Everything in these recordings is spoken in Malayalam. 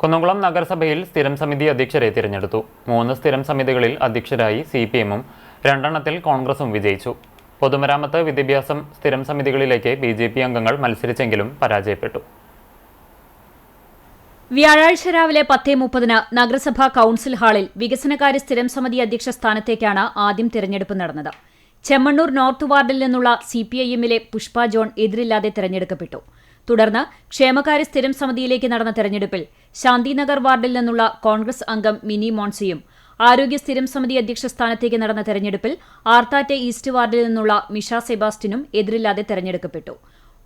കുന്നംകുളം നഗരസഭയിൽ സ്ഥിരം സമിതി അധ്യക്ഷരെ തിരഞ്ഞെടുത്തു. മൂന്ന് സ്ഥിരം സമിതികളിൽ അധ്യക്ഷരായി സി പി എമ്മും രണ്ടെണ്ണത്തിൽ കോൺഗ്രസും വിജയിച്ചു. പൊതുമരാമത്ത് വിദ്യാഭ്യാസം സ്ഥിരം സമിതികളിലേക്ക് ബി ജെ പി അംഗങ്ങൾ മത്സരിച്ചെങ്കിലും പരാജയപ്പെട്ടു. വ്യാഴാഴ്ച രാവിലെ പത്തേ മുപ്പതിന് നഗരസഭാ കൌൺസിൽ ഹാളിൽ വികസനകാര്യ സ്ഥിരം സമിതി അധ്യക്ഷ സ്ഥാനത്തേക്കാണ് ആദ്യം തിരഞ്ഞെടുപ്പ് നടന്നത്. ചെമ്മണ്ണൂർ നോർത്ത് വാർഡിൽ നിന്നുള്ള സി പി ഐ എമ്മിലെ പുഷ്പ ജോൺ എതിരില്ലാതെ തെരഞ്ഞെടുക്കപ്പെട്ടു. തുടർന്ന് ക്ഷേമകാര്യ സ്ഥിരം സമിതിയിലേക്ക് നടന്ന തെരഞ്ഞെടുപ്പിൽ ശാന്തിനഗർ വാർഡിൽ നിന്നുള്ള കോൺഗ്രസ് അംഗം മിനി മോൺസിയും ആരോഗ്യ സ്ഥിരം സമിതി അധ്യക്ഷ സ്ഥാനത്തേക്ക് നടന്ന തെരഞ്ഞെടുപ്പിൽ ആർത്താറ്റെ ഈസ്റ്റ് വാർഡിൽ നിന്നുള്ള മിഷ സെബാസ്റ്റിനും എതിരില്ലാതെ തെരഞ്ഞെടുക്കപ്പെട്ടു.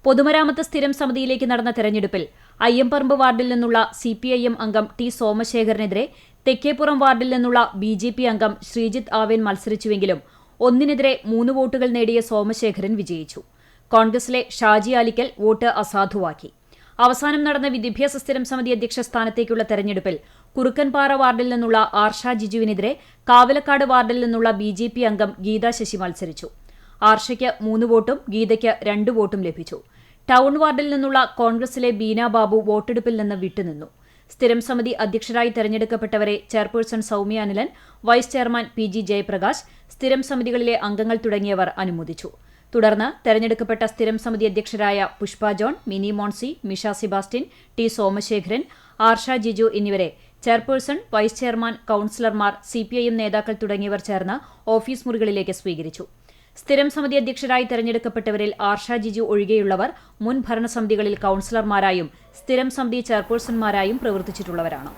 പൊതുമരാമത്ത് സ്ഥിരം സമിതിയിലേക്ക് നടന്ന തെരഞ്ഞെടുപ്പിൽ അയ്യമ്പറമ്പ് വാർഡിൽ നിന്നുള്ള സി പി ഐ എം അംഗം ടി സോമശേഖരനെതിരെ തെക്കേപ്പുറം വാർഡിൽ നിന്നുള്ള ബി ജെ പി അംഗം ശ്രീജിത്ത് ആവേൻ മത്സരിച്ചുവെങ്കിലും ഒന്നിനെതിരെ മൂന്ന് വോട്ടുകൾ നേടിയ സോമശേഖരൻ വിജയിച്ചു. കോൺഗ്രസിലെ ഷാജി ആലിക്കൽ വോട്ട് അസാധുവാക്കി. അവസാനം നടന്ന വിദ്യാഭ്യാസ സ്ഥിരം സമിതി അധ്യക്ഷ സ്ഥാനത്തേക്കുള്ള തെരഞ്ഞെടുപ്പിൽ കുറുക്കൻപാറ വാർഡിൽ നിന്നുള്ള ആർഷ ജിജുവിനെതിരെ കാവലക്കാട് വാർഡിൽ നിന്നുള്ള ബി ജെ പി അംഗം ഗീതാ ശശി മത്സരിച്ചു. ആർഷയ്ക്ക് മൂന്ന് വോട്ടും ഗീതയ്ക്ക് രണ്ട് വോട്ടും ലഭിച്ചു. ടൗൺ വാർഡിൽ നിന്നുള്ള കോൺഗ്രസിലെ ബീന ബാബു വോട്ടെടുപ്പിൽ നിന്ന് വിട്ടുനിന്നു. സ്ഥിരം സമിതി അധ്യക്ഷരായി തെരഞ്ഞെടുക്കപ്പെട്ടവരെ chairperson Soumya Anilan vice chairman P G Jayaprakash സ്ഥിരം സമിതികളിലെ അംഗങ്ങൾ തുടങ്ങിയവർ അനുമോദിച്ചു. തുടർന്ന് തെരഞ്ഞെടുക്കപ്പെട്ട സ്ഥിരം സമിതി അധ്യക്ഷരായ Pushpa John Mini Moncy Misha Sebastian T Somasekharan Arsha Jiju എന്നിവരെ ചെയർപേഴ്സൺ വൈസ് ചെയർമാൻ കൌൺസിലർമാർ സിപിഐഎം നേതാക്കൾ തുടങ്ങിയവർ ചേർന്ന് ഓഫീസ് മുറികളിലേക്ക് സ്വീകരിച്ചു. സ്ഥിരം സമിതി അധ്യക്ഷരായി തെരഞ്ഞെടുക്കപ്പെട്ടവരിൽ ആർഷ ജിജു ഒഴികെയുള്ളവർ മുൻ ഭരണസമിതികളിൽ കൌൺസിലർമാരായും സ്ഥിരം സമിതി ചെയർപേഴ്സൺമാരായും പ്രവർത്തിച്ചിട്ടുള്ളവരാണ്.